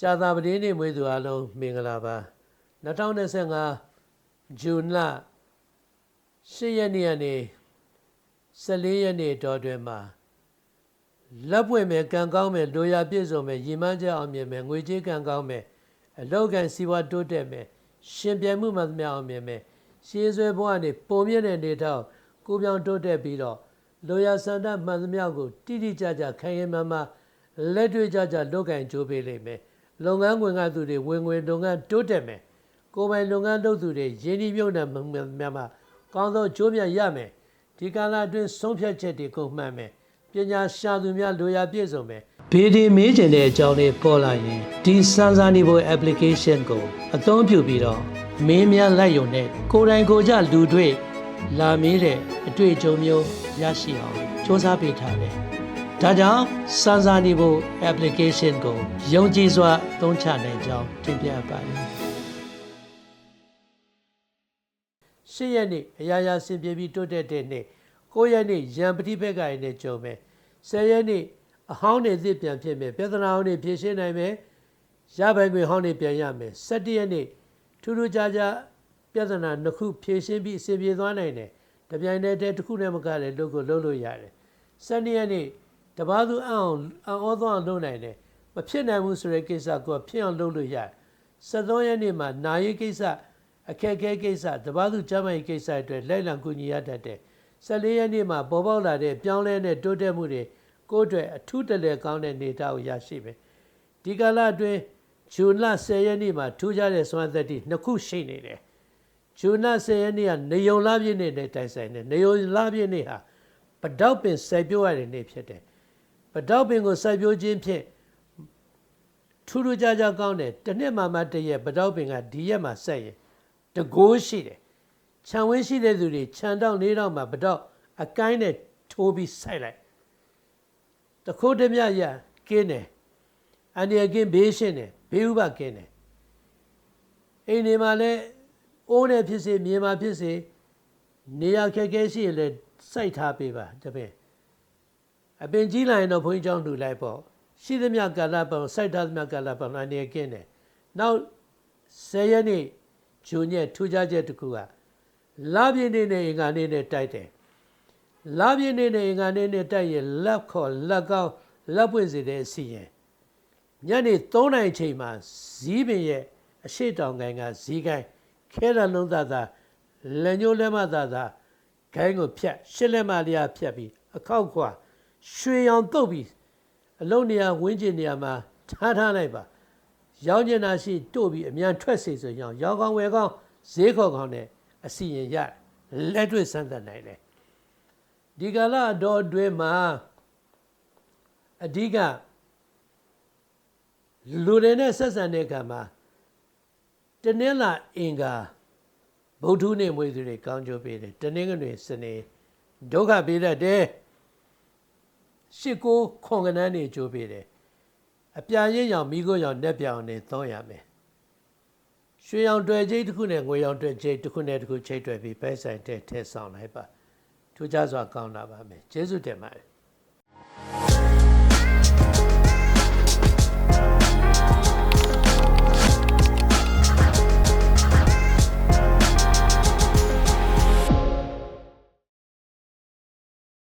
ကြာသာပတင်းနေ့မွေးသူအလုံးမင်္ဂလာပါ2025ဇွန်လ10ရက်နေ့ကနေ14ရက်နေ့တော်တွင်မှာလက်ပွင့်မဲ့ကံကောင်းမဲ့လိုရာပြည့်စုံမဲ့ရည်မှန်းချက်အောင်မြင်မဲ့ငွေကြေးကံကောင်းမဲ့အလောက်ကန်စီဝါတိုးတက်မဲ့ရှင်ပြိုင်မှုမှသမျှအောင်မြင်မဲ့ရှေးဆွဲဘဝနေပုံမြင့်တဲ့နေထောက်ကိုပြောင်တိုးတက်ပြီးတော့လိုရာစန္ဒမှန်သမျှကိုတိတိကျကျခိုင်ရင်မှန်မှလက်တွေ့ကြကြလုပ်ကင်ကြိုးပေးလိမ့်မယ် လုပ်ငန်းဝင်ကသူတွေဝင်ငွေလုပ်ငန်းတိုးတက်မယ်ကိုယ်ပိုင်လုပ်ငန်းလုပ်သူတွေရင်းနှီးမြှုပ်နှံမှုများမှကောင်းသောကြိုးမြတ်ရမယ်ဒီကာလအတွင်းဆုံးဖြတ်ချက်တွေကုန်မှန်မယ်ပညာရှာသူများလိုရာပြည့်စုံမယ်ဘေဒီမေးကျင်တဲ့အကြောင်းလေးပေါ်လာရင်ဒီစမ်းစာနေဖို့ application ကိုအသုံးပြုပြီးတော့မင်းများလိုက်ယုံတဲ့ကိုယ်တိုင်ကိုယ်ကျလူတွေ့လာမေးတဲ့အတွေ့အကြုံမျိုးရရှိအောင်စ조사ပေးထားတယ် ဒါကြောင့်စမ်းစာနေဖို့ application ကိုယုံကြည်စွာသုံးချနိုင်ကြောင်းတင်ပြပါတယ်ရှစ်ရက်နေ့အရာရာဆင်ပြေပြီးတိုးတက်တဲ့နေ့9ရက်နေ့ရံပတိဘက်ကရင်နဲ့ကြုံမယ်10ရက်နေ့အဟောင်းတွေသစ်ပြန်ဖြစ်မယ်ပြဿနာဟောင်းတွေဖြေရှင်းနိုင်မယ်ရပိုင်ခွေဟောင်းတွေပြန်ရမယ်17ရက်နေ့ထူးထူးခြားခြားပြဿနာနှစ်ခုဖြေရှင်းပြီးအဆင်ပြေသွားနိုင်တယ်တပြိုင်တည်းတည်းတစ်ခုနဲ့မကလည်းလုပ်ကိုလုပ်လို့ရတယ်12ရက်နေ့ တပားသူအအောင်အံ့ဩသွားအောင်လုပ်နိုင်တယ်မဖြစ်နိုင်ဘူးဆိုတဲ့ကိစ္စကိုဖြစ်အောင်လုပ်လို့ရတယ်73ရက်နေ့မှာနာရေးကိစ္စအခက်အခဲကိစ္စတပားသူကျမ်းမာရေးကိစ္စအတွက်လိုက်လံကူညီရတတ်တယ်14ရက်နေ့မှာပေါ်ပေါက်လာတဲ့ပြောင်းလဲတဲ့တိုးတက်မှုတွေကိုယ့်အတွက်အထူးတလဲကောင်းတဲ့နေသားကိုရရှိမယ်ဒီကာလအတွင်းဂျွန်လ10ရက်နေ့မှာထူးခြားတဲ့စွမ်းသက်တိနှစ်ခုရှိနေတယ်ဂျွန်လ10ရက်နေ့ကနေယုံလာပြည့်နေ့နဲ့တိုင်ဆိုင်တယ်နေယုံလာပြည့်နေ့ဟာပတောက်ပင်စိုက်ပျိုးရတဲ့နေ့ဖြစ်တယ် ပတောက်ပင်ကိုစိုက်ပျိုးခြင်းဖြင့်ထူးထူးခြားခြားကောင်းတယ်တစ်နှစ်မှမှတည့်ရက်ပတောက်ပင်ကဒီရက်မှာဆက်ရင်တကိုးရှိတယ်ခြံဝင်းရှိတဲ့သူတွေခြံတောက်လေးတောက်မှာပတောက်အကိုင်းနဲ့ထိုးပြီးစိုက်လိုက်တခိုးတမြရကင်းတယ်အန်ဒီယကင်းဘေးရှင်းတယ်ဘေးဥပကင်းတယ်အိမ်နေမှာလည်းအိုးနဲ့ဖြစ်စေမြေမှာဖြစ်စေနေရာခက်ခဲရှိရင်လည်းစိုက်ထားပေးပါတပည့် အပင်ကြီးလာရင်တော့ဘုန်းကြီးကျောင်းလူလိုက်ပေါ့ရှိသမျှကာလပတ်စိုက်ထားသမျှကာလပတ်အန်ဒီယကင်းတယ်နောက်10ရက်နေ့ဂျုံညက်ထူးခြားချက်တစ်ခုကလာပြင်းနေနဲ့အင်္ဂါနေ့နဲ့တိုက်တယ်လာပြင်းနေနဲ့အင်္ဂါနေ့နဲ့တိုက်ရင်လက်ခေါ်လက်ကောင်းလက်ပွင့်စေတဲ့အစီရင်ညနေ3နိုင်ချိန်မှာဇီးပင်ရဲ့အရှိတောင်ကိုင်းကဇီးကိုင်းခဲရလုံးသားသားလက်ညှိုးလက်မသားသားဂိုင်းကိုဖြတ်ရှစ်လက်မလျာဖြတ်ပြီးအခောက်ခွာ ရွှေရောင်တုတ်ပြီးအလုံးနေရာဝင်းကျင်နေရာမှာထားထားလိုက်ပါရောင်းကျင်တာရှိတို့ပြီးအမြန်ထွက်စေဆိုရင်ရောင်းကောင်းဝယ်ကောင်းဈေးခေါ်ကောင်းနဲ့အစီရင်ရလက်တွေ့စမ်းသပ်နိုင်တယ်ဒီကလာတော့အတွင်းမှာအဓိကလူတွေနဲ့ဆက်ဆံတဲ့အခါမှာတနင်္လာအင်္ဂါဗုဒ္ဓနေ့မွေးသူတွေကောင်းကျိုးပေးတယ်တနင်္ဂနွေစနေဒုက္ခပေးတတ်တယ် ရှစ်ကိုခွန်ကနန်းနေကျိုးပေးတယ်အပြာရင်းရောင်မိခိုးရောင်နှက်ပြောင်နေသုံးရမယ်ရွှေရောင်တွေ့ချိတ်တစ်ခုနဲ့ငွေရောင်တွေ့ချိတ်တစ်ခုနဲ့တစ်ခုချိတ်တွေ့ပြီးပဲဆိုင်တဲ့ထဲဆောင်လိုက်ပါထူးခြားစွာကောင်းလာပါမယ်ကျေးဇူးတင်ပါတယ်